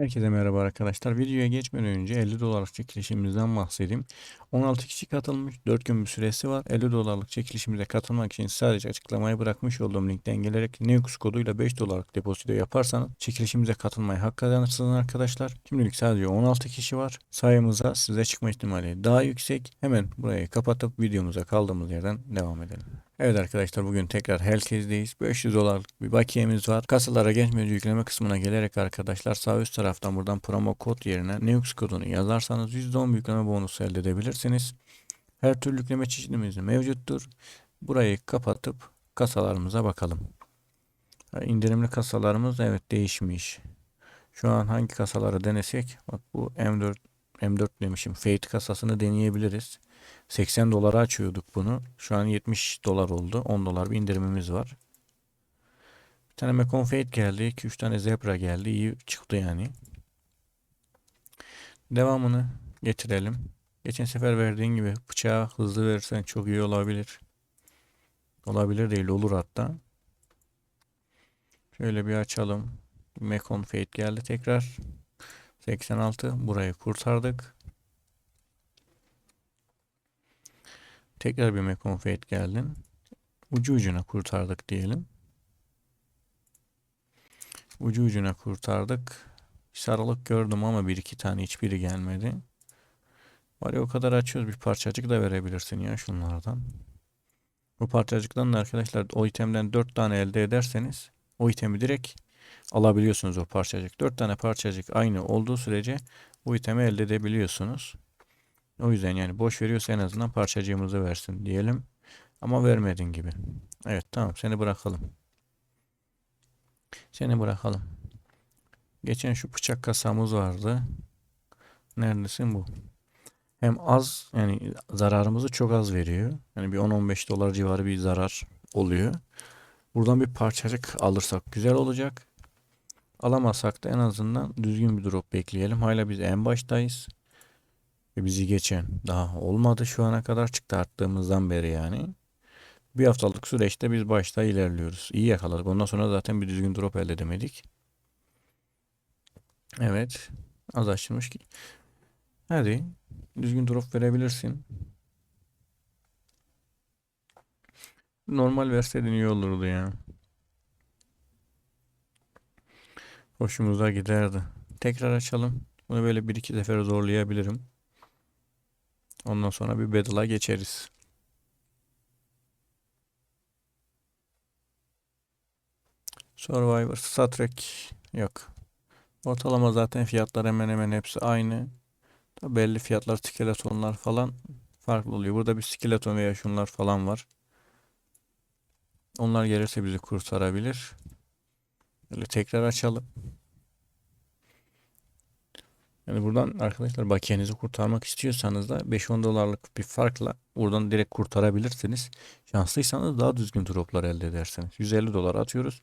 Herkese merhaba arkadaşlar. Videoya geçmeden önce 50 dolarlık çekilişimizden bahsedeyim. 16 kişi katılmış. 4 gün bir süresi var. 50 dolarlık çekilişimize katılmak için sadece açıklamaya bırakmış olduğum linkten gelerek Neux koduyla 5 dolarlık depozito yaparsanız çekilişimize katılmayı hak kazanırsınız arkadaşlar. Şimdilik sadece 16 kişi var. Sayımıza size çıkma ihtimali daha yüksek. Hemen burayı kapatıp videomuza kaldığımız yerden devam edelim. Evet arkadaşlar bugün tekrar herkesdeyiz. 500 dolarlık bir bakiyemiz var. Kasalara geçmeden yükleme kısmına gelerek arkadaşlar sağ üst taraftan buradan promo kod yerine Neux kodunu yazarsanız %10 yükleme bonusu elde edebilirsiniz. Her türlü yükleme çeşidimiz mevcuttur. Burayı kapatıp kasalarımıza bakalım. İndirimli kasalarımız evet değişmiş. Şu an hangi kasaları denesek bak bu M4 M4 demişim Fate kasasını deneyebiliriz. 80 dolara açıyorduk bunu. Şu an 70 dolar oldu. 10 dolar bir indirimimiz var. Bir tane Mekon Fate geldi. 2-3 tane Zebra geldi. İyi çıktı yani. Devamını getirelim. Geçen sefer verdiğin gibi bıçağı hızlı verirsen çok iyi olabilir. Olabilir değil olur hatta. Şöyle bir açalım. Mekon Fate geldi tekrar. 86 burayı kurtardık. Tekrar bir Mekonfate geldin. Ucu ucuna kurtardık diyelim. Ucu ucuna kurtardık. Sarılık gördüm ama bir iki tane hiçbiri gelmedi. Var o kadar açıyoruz bir parçacık da verebilirsin ya şunlardan. Bu parçacıktan da arkadaşlar o itemden 4 tane elde ederseniz o itemi direkt alabiliyorsunuz o parçacık. 4 tane parçacık aynı olduğu sürece bu itemi elde edebiliyorsunuz. O yüzden yani boş veriyorsa en azından parçacığımızı versin diyelim. Ama vermedin gibi. Evet tamam seni bırakalım. Seni bırakalım. Geçen şu bıçak kasamız vardı. Neredesin bu? Hem az yani zararımızı çok az veriyor. Yani bir 10-15 dolar civarı bir zarar oluyor. Buradan bir parçacık alırsak güzel olacak. Alamazsak da en azından düzgün bir drop bekleyelim. Hala biz en baştayız. Bizi geçen daha olmadı şu ana kadar çıktı arttığımızdan beri yani. Bir haftalık süreçte biz başta ilerliyoruz. İyi yakaladık. Ondan sonra zaten bir düzgün drop elde edemedik. Evet. Az açılmış ki. Hadi. Düzgün drop verebilirsin. Normal verseydin iyi olurdu ya. Hoşumuza giderdi. Tekrar açalım. Bunu böyle bir iki sefer zorlayabilirim. Ondan sonra bir battle'a geçeriz. Survivor, Star Trek yok. Ortalama zaten fiyatlar hemen hemen hepsi aynı. Tabii belli fiyatlar, skeletonlar falan farklı oluyor. Burada bir skeleton veya şunlar falan var. Onlar gelirse bizi kurtarabilir. Böyle tekrar açalım. Yani buradan arkadaşlar bakiyenizi kurtarmak istiyorsanız da 5-10 dolarlık bir farkla buradan direkt kurtarabilirsiniz. Şanslıysanız daha düzgün droplar elde edersiniz. 150 dolar atıyoruz.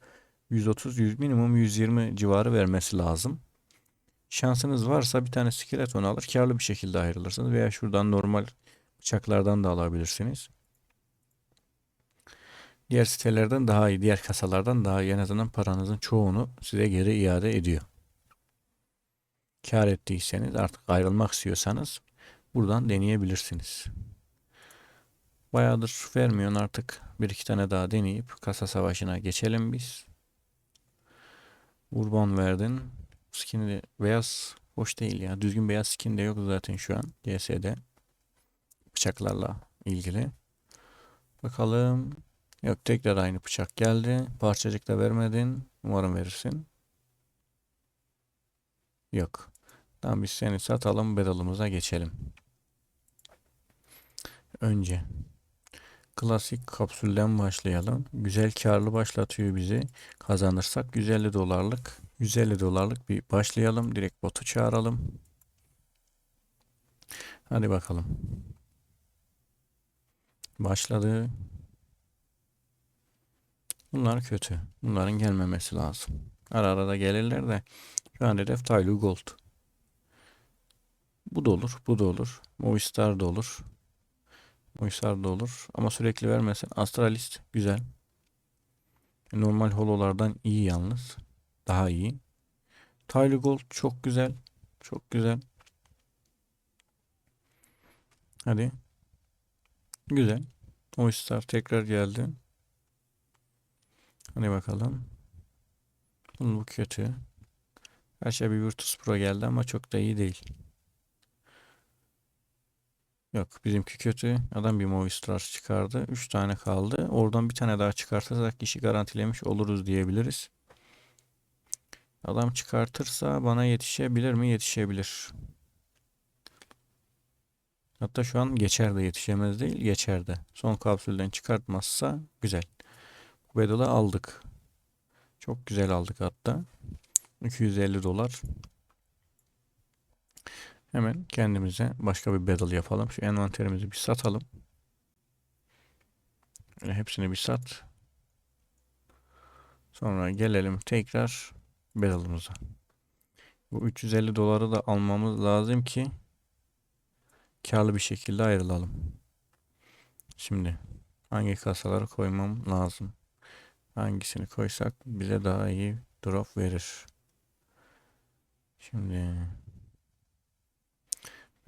130 100 minimum 120 civarı vermesi lazım. Şansınız varsa bir tane skeleton alır karlı bir şekilde ayrılırsınız veya şuradan normal bıçaklardan da alabilirsiniz. Diğer sitelerden daha iyi, diğer kasalardan daha iyi en azından paranızın çoğunu size geri iade ediyor kar ettiyseniz artık ayrılmak istiyorsanız buradan deneyebilirsiniz. Bayağıdır vermiyorsun artık bir iki tane daha deneyip kasa savaşına geçelim biz. Urban verdin. Skin'i de beyaz hoş değil ya. Düzgün beyaz skin de yok zaten şu an GS'de. Bıçaklarla ilgili. Bakalım. Yok tekrar aynı bıçak geldi. Parçacık da vermedin. Umarım verirsin. Yok. Tamam biz seni satalım bedalımıza geçelim. Önce klasik kapsülden başlayalım. Güzel karlı başlatıyor bizi. Kazanırsak 150 dolarlık 150 dolarlık bir başlayalım. Direkt botu çağıralım. Hadi bakalım. Başladı. Bunlar kötü. Bunların gelmemesi lazım. Ara ara da gelirler de şu an hedef Taylu Gold. Bu da olur. Bu da olur. Movistar da olur. Movistar da olur. Ama sürekli vermesen. Astralist güzel. Normal hololardan iyi yalnız. Daha iyi. Taylı Gold çok güzel. Çok güzel. Hadi. Güzel. Oyster tekrar geldi. Hadi bakalım. Bu kötü. Her şey bir Virtus Pro geldi ama çok da iyi değil. Yok bizimki kötü. Adam bir Movistar çıkardı. 3 tane kaldı. Oradan bir tane daha çıkartırsak işi garantilemiş oluruz diyebiliriz. Adam çıkartırsa bana yetişebilir mi? Yetişebilir. Hatta şu an geçer de yetişemez değil geçer de. Son kapsülden çıkartmazsa güzel. Bu bedalı aldık. Çok güzel aldık hatta. 250 dolar. Hemen kendimize başka bir battle yapalım. Şu envanterimizi bir satalım. Hepsini bir sat. Sonra gelelim tekrar battle'ımıza. Bu 350 doları da almamız lazım ki karlı bir şekilde ayrılalım. Şimdi hangi kasaları koymam lazım? Hangisini koysak bize daha iyi drop verir. Şimdi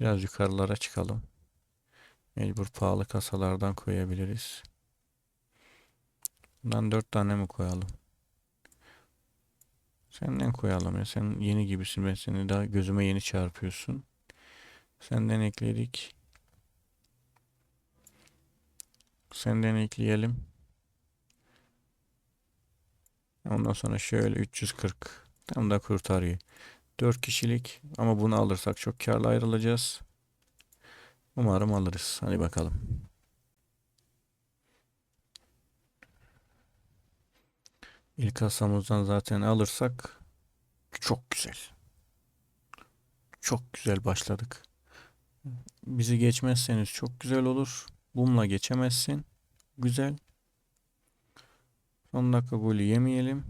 biraz yukarılara çıkalım. Mecbur pahalı kasalardan koyabiliriz. Bundan 4 tane mi koyalım? Senden koyalım ya. Sen yeni gibisin. Ben seni daha gözüme yeni çarpıyorsun. Senden ekledik. Senden ekleyelim. Ondan sonra şöyle 340. Tam da kurtarıyor. 4 kişilik ama bunu alırsak çok karlı ayrılacağız. Umarım alırız. Hadi bakalım. İlk kasamızdan zaten alırsak çok güzel. Çok güzel başladık. Bizi geçmezseniz çok güzel olur. Bununla geçemezsin. Güzel. Son dakika golü yemeyelim.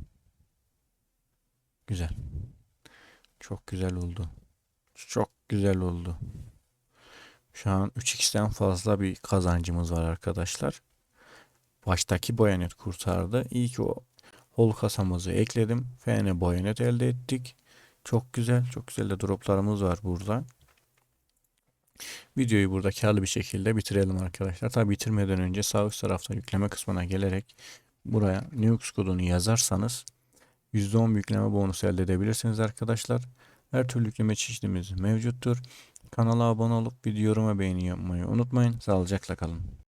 Güzel. Çok güzel oldu. Çok güzel oldu. Şu an 3x'ten fazla bir kazancımız var arkadaşlar. Baştaki boyanet kurtardı. İyi ki o hol kasamızı ekledim. FN boyanet elde ettik. Çok güzel. Çok güzel de droplarımız var burada. Videoyu burada karlı bir şekilde bitirelim arkadaşlar. Tabi bitirmeden önce sağ üst tarafta yükleme kısmına gelerek buraya Nux kodunu yazarsanız %10 yükleme bonusu elde edebilirsiniz arkadaşlar. Her türlü yükleme çeşidimiz mevcuttur. Kanala abone olup video yorum ve beğeni yapmayı unutmayın. Sağlıcakla kalın.